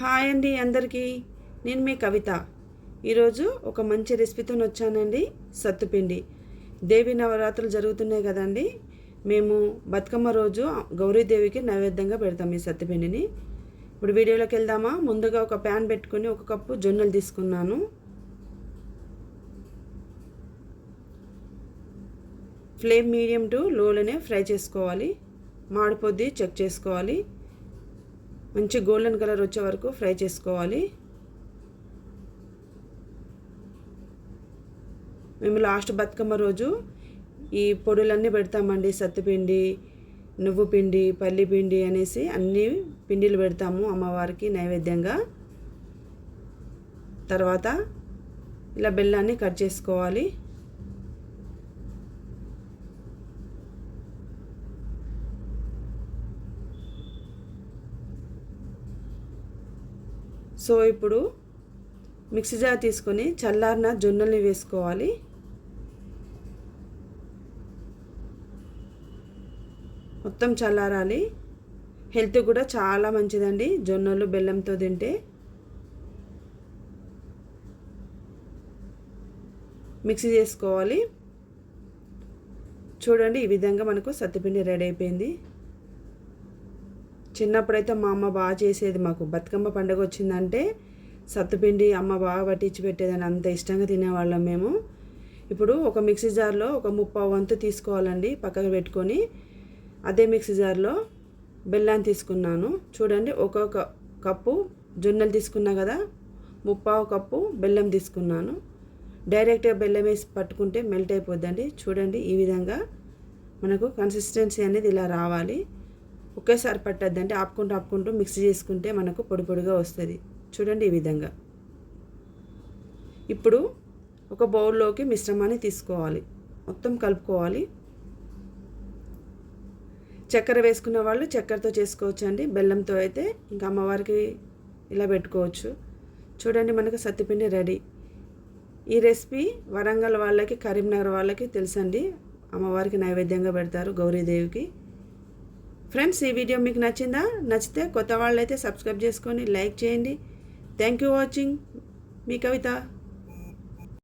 Hi అండి అందరికీ. నేను మీ కవిత. ఈరోజు ఒక మంచి రెసిపీతో వచ్చానండి సత్తుపిండి. దేవి నవరాత్రులు జరుగుతున్నాయి కదండి. మేము బతుకమ్మ రోజు గౌరీదేవికి నైవేద్యంగా పెడతాం ఈ సత్తుపిండిని. ఇప్పుడు వీడియోలోకి వెళ్దామా? ముందుగా ఒక ప్యాన్ పెట్టుకుని ఒక కప్పు జొన్నలు తీసుకున్నాను. ఫ్లేమ్ మీడియం టు లోలోనే ఫ్రై చేసుకోవాలి. మాడిపోద్ది చెక్ చేసుకోవాలి. మంచి గోల్డెన్ కలర్ వచ్చే వరకు ఫ్రై చేసుకోవాలి. మేము లాస్ట్ బతుకమ్మ రోజు ఈ పొడులన్నీ పెడతామండి సత్తుపిండి నువ్వు పిండి పల్లి పిండి అనేసి అన్ని పిండిలు పెడతాము అమ్మవారికి నైవేద్యంగా. తర్వాత ఇలా బెల్లాన్ని కట్ చేసుకోవాలి. సో ఇప్పుడు మిక్సీ జార్ తీసుకొని చల్లారిన జొన్నల్ని వేసుకోవాలి. మొత్తం చల్లారాలి. హెల్త్ కూడా చాలా మంచిదండి జొన్నలు బెల్లంతో తింటే. మిక్సీ చేసుకోవాలి. చూడండి ఈ విధంగా మనకు సత్తుపిండి రెడీ అయిపోయింది. చిన్నప్పుడైతే మా అమ్మ బాగా చేసేది మాకు. బతుకమ్మ పండుగ వచ్చిందంటే సత్తుపిండి అమ్మ బాగా పట్టించి పెట్టేదని అంత ఇష్టంగా తినేవాళ్ళం మేము. ఇప్పుడు ఒక మిక్సీ జార్లో ఒక ముప్పై వంతు తీసుకోవాలండి పక్కకు పెట్టుకొని. అదే మిక్సీ జార్లో బెల్లాన్ని తీసుకున్నాను. చూడండి ఒక్కొక్క కప్పు జొన్నలు తీసుకున్నా కదా ముప్పావు కప్పు బెల్లం తీసుకున్నాను. డైరెక్ట్గా బెల్లం వేసి పట్టుకుంటే మెల్ట్ అయిపోద్దండి. చూడండి ఈ విధంగా మనకు కన్సిస్టెన్సీ అనేది ఇలా రావాలి. ఒకేసారి పట్టద్దంటే ఆపుకుంటూ ఆపుకుంటూ మిక్స్ చేసుకుంటే మనకు పొడి పొడిగా వస్తుంది. చూడండి ఈ విధంగా. ఇప్పుడు ఒక బౌల్లోకి మిశ్రమాన్ని తీసుకోవాలి. మొత్తం కలుపుకోవాలి. చక్కెర వేసుకున్న వాళ్ళు చక్కెరతో చేసుకోవచ్చు అండి బెల్లంతో అయితే ఇంకా అమ్మవారికి ఇలా పెట్టుకోవచ్చు. చూడండి మనకు సత్తిపిండి రెడీ. ఈ రెసిపీ వరంగల్ వాళ్ళకి కరీంనగర్ వాళ్ళకి తెలుసండి. అమ్మవారికి నైవేద్యంగా పెడతారు గౌరీదేవికి. ఫ్రెండ్స్ ఈ వీడియో మీకు నచ్చిందా? నచ్చితే కొత్త వాళ్ళైతే సబ్స్క్రైబ్ చేసుకొని లైక్ చేయండి. థ్యాంక్ యూ వాచింగ్ మీ కవిత.